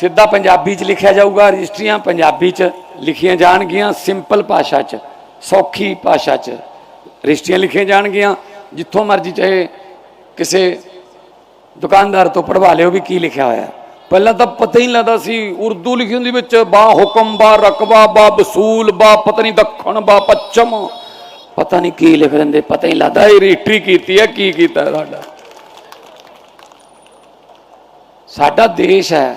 ਸਿੱਧਾ ਪੰਜਾਬੀ ਚ ਲਿਖਿਆ ਜਾਊਗਾ, ਰਜਿਸਟਰੀਆਂ ਪੰਜਾਬੀ ਚ ਲਿਖੀਆਂ ਜਾਣਗੀਆਂ, ਸਿੰਪਲ ਭਾਸ਼ਾ ਚ, ਸੌਖੀ ਭਾਸ਼ਾ ਚ। ਰਜਿਸਟਰੀਆਂ ਲਿਖੀਆਂ ਜਾਣਗੀਆਂ, ਜਿੱਥੋਂ ਮਰਜ਼ੀ ਚਾਹੇ ਕਿਸੇ ਦੁਕਾਨਦਾਰ ਤੋਂ ਪੜਵਾ ਲਿਓ ਵੀ ਕੀ ਲਿਖਿਆ ਹੋਇਆ। ਪਹਿਲਾਂ ਤਾਂ ਪਤਾ ਹੀ ਨਹੀਂ ਲੱਗਦਾ ਸੀ, ਉਰਦੂ ਲਿਖੀ ਹੁੰਦੀ ਵਿੱਚ, ਬਾ ਹੁਕਮ, ਬਾ ਰਕਬਾ, ਬਾ ਵਸੂਲ, ਬਾ ਪਤਾ ਨਹੀਂ ਦੱਖਣ, ਬਾ ਪੱਛਮ। ਪਤਾ ਨਹੀਂ ਕੀ ਲਿਖ ਦਿੰਦੇ, ਪਤਾ ਹੀ ਨਹੀਂ ਲੱਗਦਾ ਇਹ ਰਜਿਸਟਰੀ ਕੀਤੀ ਹੈ, ਕੀ ਕੀਤਾ ਸਾਡਾ। ਸਾਡਾ ਦੇਸ਼ ਹੈ।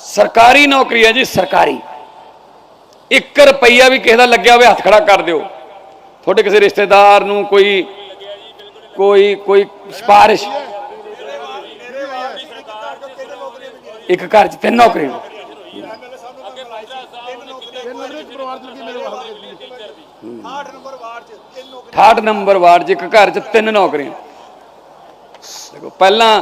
ਸਰਕਾਰੀ ਨੌਕਰੀ ਹੈ ਜੀ, ਸਰਕਾਰੀ। 1 ਰੁਪਈਆ ਵੀ ਕਿਸੇ ਦਾ ਲੱਗਿਆ ਹੋਵੇ, ਹੱਥ ਖੜਾ ਕਰ ਦਿਓ। ਤੁਹਾਡੇ ਕਿਸੇ ਰਿਸ਼ਤੇਦਾਰ ਨੂੰ ਕੋਈ ਕੋਈ ਕੋਈ ਸਿਫਾਰਿਸ਼। ਇੱਕ ਘਰ 'ਚ ਤਿੰਨ ਨੌਕਰੀਆਂ। ਤਿੰਨ ਨੰਬਰ ਇੱਕ ਪਰਿਵਾਰ ਚ ਲੱਗੀ ਮੇਰੇ ਹਲਕੇ ਦੀ 8 ਨੰਬਰ ਵਾਰਡ ਚ ਤਿੰਨ ਨੌਕਰੀ 68 ਨੰਬਰ ਵਾਰਡ 'ਚ ਇੱਕ ਘਰ 'ਚ ਤਿੰਨ ਨੌਕਰੀਆਂ। ਦੇਖੋ, ਪਹਿਲਾਂ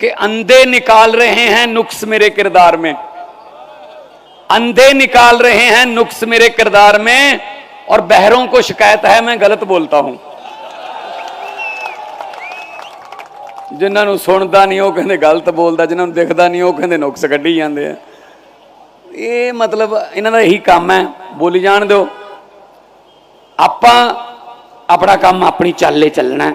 कि अंधे निकाल रहे हैं नुक्स मेरे किरदार में अंधे निकाल रहे हैं नुक्स मेरे किरदार में और बहरों को शिकायत है मैं गलत बोलता हूं ਜਿਨ੍ਹਾਂ ਨੂੰ ਸੁਣਦਾ ਨਹੀਂ ਉਹ ਕਹਿੰਦੇ ਗਲਤ ਬੋਲਦਾ ਜਿਨ੍ਹਾਂ ਨੂੰ ਦਿਖਦਾ ਨਹੀਂ ਉਹ ਕਹਿੰਦੇ ਨੁਕਸ ਕੱਢੀ ਜਾਂਦੇ ਆ ਇਹ ਮਤਲਬ ਇਹਨਾਂ ਦਾ ਇਹੀ ਕੰਮ ਹੈ ਬੋਲੀ ਜਾਣ ਦਿਓ ਆਪਾਂ ਆਪਣਾ ਕੰਮ ਆਪਣੀ ਚਾਲੇ ਚੱਲਣਾ ਹੈ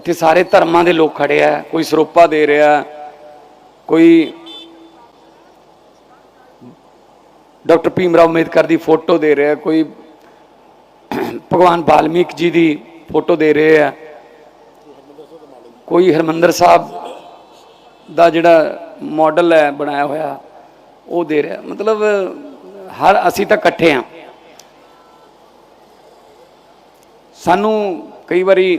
ਇੱਥੇ ਸਾਰੇ ਧਰਮਾਂ ਦੇ ਲੋਕ ਖੜੇ ਆ, ਕੋਈ ਸਰੋਪਾ ਦੇ ਰਿਹਾ, ਕੋਈ ਡਾਕਟਰ ਭੀਮ ਰਾਓ ਅੰਬੇਦਕਰ ਦੀ ਫੋਟੋ ਦੇ ਰਿਹਾ, ਕੋਈ ਭਗਵਾਨ ਵਾਲਮੀਕ ਜੀ ਦੀ ਫੋਟੋ ਦੇ ਰਹੇ ਆ, ਕੋਈ ਹਰਮੰਦਰ ਸਾਹਿਬ ਦਾ ਜਿਹੜਾ ਮਾਡਲ ਹੈ, ਬਣਾਇਆ ਹੋਇਆ, ਉਹ ਦੇ ਰਿਹਾ। ਮਤਲਬ ਹਰ ਅਸੀਂ ਤਾਂ ਇਕੱਠੇ ਆ। ਸਾਨੂੰ ਕਈ ਵਾਰੀ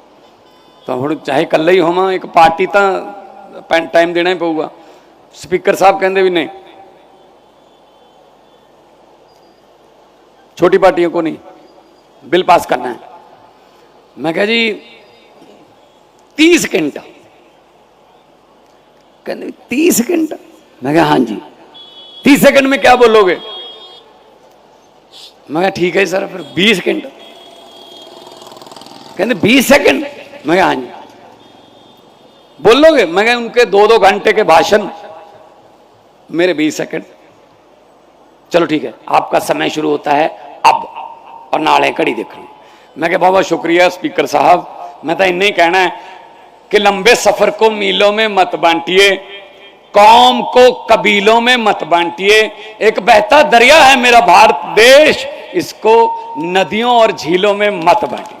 ਤਾਂ ਹੁਣ ਚਾਹੇ ਇਕੱਲਾ ਹੀ ਹੋਵਾਂ ਇੱਕ ਪਾਰਟੀ ਤਾਂ ਟਾਈਮ ਦੇਣਾ ਹੀ ਪਊਗਾ ਸਪੀਕਰ ਸਾਹਿਬ ਕਹਿੰਦੇ ਵੀ ਨਹੀਂ छोटी पार्टियों को नहीं बिल पास करना है मैं कहा जी तीस सेकंड कहते तीस सेकंड मैं कहा हाँ जी तीस सेकंड में क्या बोलोगे मैं कहा ठीक है सर फिर बीस सेकंड कहते बीस सेकंड मैं हाँ जी। बोलोगे? मैं उनके दो दो घंटे के भाषण मेरे बीस सेकंड। चलो ठीक है, आपका समय शुरू होता है अब, और नाले घड़ी देखनी मैं कहा बाबा शुक्रिया, स्पीकर साहब। मैं तो इन्ना ही कहना है कि लंबे सफ़र को मीलों में मत बांटिए, कौम को कबीलों में मत बांटिए। एक बहता दरिया है मेरा भारत देश, इसको नदियों और झीलों में मत बांटिए।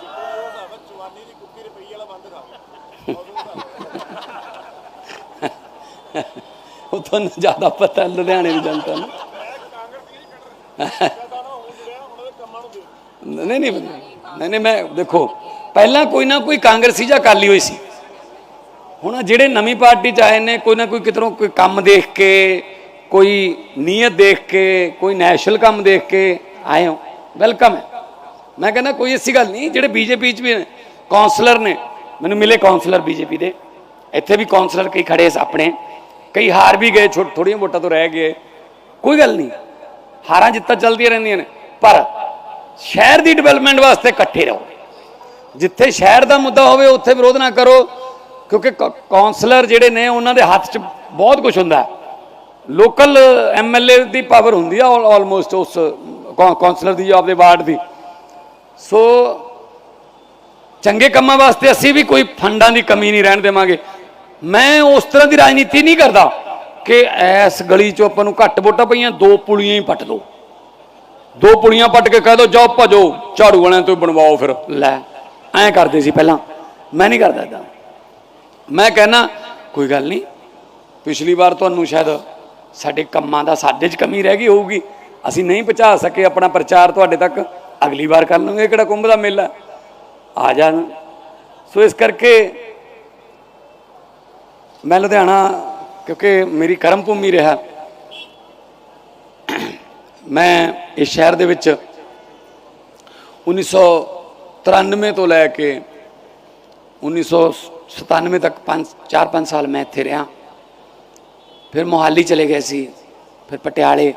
ਉਹ ਤੁਹਾਨੂੰ ਜ਼ਿਆਦਾ ਪਤਾ, ਲੁਧਿਆਣੇ ਦੀ ਜਨਤਾ ਨੂੰ ਨਹੀਂ ਨਹੀਂ ਨਹੀਂ ਨਹੀਂ, ਮੈਂ, ਦੇਖੋ, ਪਹਿਲਾਂ ਕੋਈ ਨਾ ਕੋਈ ਕਾਂਗਰਸੀ ਜਾਂ ਅਕਾਲੀ ਹੋਈ ਸੀ। ਹੁਣ ਜਿਹੜੇ ਨਵੀਂ ਪਾਰਟੀ ਚ ਆਏ ਨੇ, ਕੋਈ ਨਾ ਕੋਈ ਕਿਧਰੋਂ ਕੋਈ ਕੰਮ ਦੇਖ ਕੇ, ਕੋਈ ਨੀਅਤ ਦੇਖ ਕੇ, ਕੋਈ ਨੈਸ਼ਨਲ ਕੰਮ ਦੇਖ ਕੇ ਆਏ ਹੋ। ਵੈਲਕਮ ਹੈ। ਮੈਂ ਕਹਿੰਦਾ ਕੋਈ ਐਸੀ ਗੱਲ ਨਹੀਂ, ਜਿਹੜੇ ਬੀਜੇਪੀ ਚ ਵੀ ਨੇ ਕਾਉਂਸਲਰ ਨੇ, ਮੈਨੂੰ ਮਿਲੇ ਕਾਉਂਸਲਰ ਬੀਜੇਪੀ ਦੇ। ਇੱਥੇ ਵੀ ਕਾਉਂਸਲਰ ਕਈ ਖੜੇ ਆਪਣੇ। ਕਈ ਹਾਰ ਵੀ ਗਏ ਛੋਟ ਥੋੜੀਆਂ ਵੋਟਾਂ ਤੋਂ ਰਹਿ ਗਏ। ਕੋਈ ਗੱਲ ਨਹੀਂ। ਹਾਰਾਂ ਜਿੱਤਾਂ ਚੱਲਦੀਆਂ ਰਹਿੰਦੀਆਂ ਨੇ। ਪਰ ਸ਼ਹਿਰ ਦੀ ਡਿਵੈਲਪਮੈਂਟ ਵਾਸਤੇ ਇਕੱਠੇ ਰਹੋ। ਜਿੱਥੇ ਸ਼ਹਿਰ ਦਾ ਮੁੱਦਾ ਹੋਵੇ, ਉੱਥੇ ਵਿਰੋਧ ਨਾ ਕਰੋ। ਕਿਉਂਕਿ ਕ- ਕਾਉਂਸਲਰ ਜਿਹੜੇ ਨੇ, ਉਹਨਾਂ ਦੇ ਹੱਥ 'ਚ ਬਹੁਤ ਕੁਝ ਹੁੰਦਾ। ਲੋਕਲ ਐਮਐਲਏ ਦੀ ਪਾਵਰ ਹੁੰਦੀ ਆ ਆਲਮੋਸਟ ਉਸ, ਕੌ- ਕਾਉਂਸਲਰ ਦੀ, ਆਪਦੇ ਵਾਰਡ ਦੀ। ਸੋ ਚੰਗੇ ਕੰਮਾਂ ਵਾਸਤੇ ਅਸੀਂ ਵੀ ਕੋਈ ਫੰਡਾਂ ਦੀ ਕਮੀ ਨਹੀਂ ਰਹਿਣ ਦੇਵਾਂਗੇ। ਮੈਂ ਉਸ ਤਰ੍ਹਾਂ ਦੀ ਰਾਜਨੀਤੀ ਨਹੀਂ ਕਰਦਾ ਕਿ ਐਸ ਗਲੀ 'ਚੋਂ ਆਪਾਂ ਨੂੰ ਘੱਟ ਵੋਟਾਂ ਪਈਆਂ, ਦੋ ਪੁਲੀਆਂ ਹੀ ਪੱਟ ਲਓ ਦੋ ਪੁਲੀਆਂ ਪੱਟ ਕੇ ਕਹਿ ਦੋ, ਜਾਓ ਭਜੋ, ਝਾੜੂ ਵਾਲਿਆਂ ਤੋਂ ਬਣਵਾਓ ਫਿਰ। ਲੈ, ਐਂ ਕਰਦੇ ਸੀ ਪਹਿਲਾਂ। ਮੈਂ ਨਹੀਂ ਕਰਦਾ ਇਦਾਂ ਮੈਂ ਕਹਿਣਾ ਕੋਈ ਗੱਲ ਨਹੀਂ, ਪਿਛਲੀ ਵਾਰ ਤੁਹਾਨੂੰ ਸ਼ਾਇਦ ਸਾਡੇ ਕੰਮਾਂ ਦਾ ਸਾਡੇ 'ਚ ਕਮੀ ਰਹਿ ਗਈ ਹੋਊਗੀ। ਅਸੀਂ ਨਹੀਂ ਪਹੁੰਚਾ ਸਕੇ ਆਪਣਾ ਪ੍ਰਚਾਰ ਤੁਹਾਡੇ ਤੱਕ। ਅਗਲੀ ਵਾਰ ਕਰ ਲਾਂਗੇ ਕਿਹੜਾ ਕੁੰਭ ਦਾ ਮੇਲਾ। ਆ ਜਾਣ ਸੋ ਇਸ ਕਰਕੇ ਮੈਂ ਲੁਧਿਆਣਾ, ਕਿਉਂਕਿ ਮੇਰੀ ਕਰਮ ਭੂਮੀ ਰਿਹਾ। ਮੈਂ ਇਸ ਸ਼ਹਿਰ ਦੇ ਵਿੱਚ 1993 ਤੋਂ ਲੈ ਕੇ 1997 ਤੱਕ 5 4-5 ਸਾਲ ਮੈਂ ਇੱਥੇ ਰਿਹਾ। ਫਿਰ ਮੋਹਾਲੀ ਚਲੇ ਗਏ ਸੀ, ਫਿਰ ਪਟਿਆਲੇ।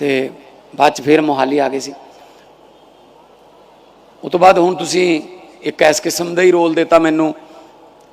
ਤੇ ਬਾਅਦ ਚ ਫਿਰ ਮੋਹਾਲੀ ਆ ਗਏ ਸੀ। ਉਸ ਤੋਂ ਬਾਅਦ ਹੁਣ ਤੁਸੀਂ ਇੱਕ ਇਸ ਕਿਸਮ ਦਾ ਹੀ ਰੋਲ ਦਿੱਤਾ ਮੈਨੂੰ।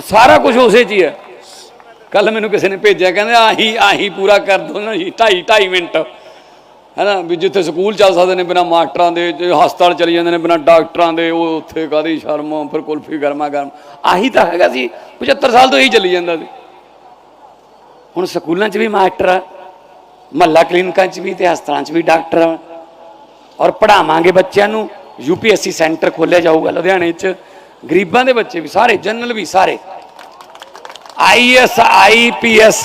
ਉਹ ਸਾਰਾ ਕੁਝ ਉਸੇ 'ਚ ਹੀ ਹੈ। ਕੱਲ ਮੈਨੂੰ ਕਿਸੇ ਨੇ ਭੇਜਿਆ, ਕਹਿੰਦੇ ਆਹੀ ਆਹੀ ਪੂਰਾ ਕਰ ਦੋ ਨਾ ਜੀ 2.5 2.5 ਮਿੰਟ। ਹੈਨਾ ਵੀ ਜਿੱਥੇ ਸਕੂਲ ਚੱਲ ਸਕਦੇ ਨੇ ਬਿਨਾ ਮਾਸਟਰਾਂ ਦੇ ਹਸਪਤਾਲ ਚਲੀ ਜਾਂਦੇ ਨੇ ਬਿਨਾ ਡਾਕਟਰਾਂ ਦੇ, ਉਹ ਉੱਥੇ ਕਾਦੀ ਸ਼ਰਮ ਫਿਰ ਕੁਲਫੀ ਗਰਮਾ ਗਰਮ। ਆਹੀ ਤਾਂ ਹੈਗਾ ਸੀ 75 ਸਾਲ ਤੋਂ ਇਹੀ ਚੱਲੀ ਜਾਂਦਾ ਸੀ। ਹੁਣ ਸਕੂਲਾਂ 'ਚ ਵੀ ਮਾਸਟਰ ਆ, ਮਹੱਲਾ ਕਲੀਨਿਕਾਂ 'ਚ ਵੀ ਤੇ ਹਸਪਤਾਲਾਂ 'ਚ ਵੀ ਡਾਕਟਰ ਔਰ ਪੜਾਵਾਂਗੇ ਬੱਚਿਆਂ ਨੂੰ, ਯੂਪੀਐਸਸੀ ਸੈਂਟਰ ਖੋਲਿਆ ਜਾਊਗਾ ਲੁਧਿਆਣੇ 'ਚ। ਗਰੀਬਾਂ ਦੇ ਬੱਚੇ ਵੀ, ਸਾਰੇ, ਜਨਰਲ ਵੀ, ਸਾਰੇ। ਆਈਐਸ ਆਈਪੀਐਸ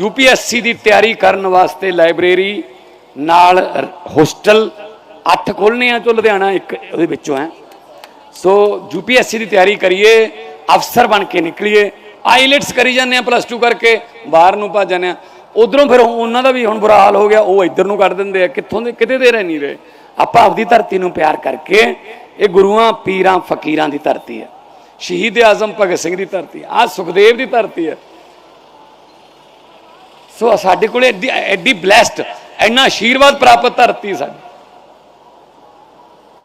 ਯੂਪੀਐਸਸੀ ਦੀ ਤਿਆਰੀ ਕਰਨ ਵਾਸਤੇ ਲਾਇਬ੍ਰੇਰੀ ਨਾਲ ਹੋਸਟਲ ਅੱਠ ਖੋਲ੍ਹਣੇ ਆ ਚੋ ਲੁਧਿਆਣਾ ਇੱਕ, ਉਹਦੇ ਵਿੱਚੋਂ ਹੈ। ਸੋ ਯੂਪੀਐਸਸੀ ਦੀ ਤਿਆਰੀ ਕਰੀਏ, ਅਫਸਰ ਬਣ ਕੇ ਨਿਕਲੀਏ। ਆਈਲੈਟਸ ਕਰੀ ਜਾਂਦੇ ਆ ਪਲੱਸ 2 ਕਰਕੇ, ਬਾਹਰ ਨੂੰ ਭੱਜ ਜਾਂਦੇ ਆ। ਉਧਰੋਂ ਫਿਰ ਉਹਨਾਂ ਦਾ ਵੀ ਹੁਣ ਬੁਰਾ ਹਾਲ ਹੋ ਗਿਆ, ਉਹ ਇੱਧਰ ਨੂੰ ਕੱਢ ਦਿੰਦੇ ਆ। ਕਿੱਥੋਂ ਦੇ, ਕਿਤੇ ਦੇ ਰਹਿ ਨਹੀਂ ਰਹੇ। ਆਪਾਂ ਆਪਦੀ ਧਰਤੀ ਨੂੰ ਪਿਆਰ ਕਰਕੇ ਇਹ ਗੁਰੂਆਂ, ਪੀਰਾਂ, ਫਕੀਰਾਂ ਦੀ ਧਰਤੀ ਹੈ। ਸ਼ਹੀਦ ਆਜ਼ਮ ਭਗਤ ਸਿੰਘ ਦੀ ਧਰਤੀ ਆ ਸੁਖਦੇਵ ਦੀ ਧਰਤੀ ਹੈ। ਸੋ ਸਾਡੇ ਕੋਲੇ ਐਡੀ ਐਡੀ ਬਲੈਸਡ ਇੰਨਾ ਆਸ਼ੀਰਵਾਦ ਪ੍ਰਾਪਤ ਧਰਤੀ ਸਾਡੀ।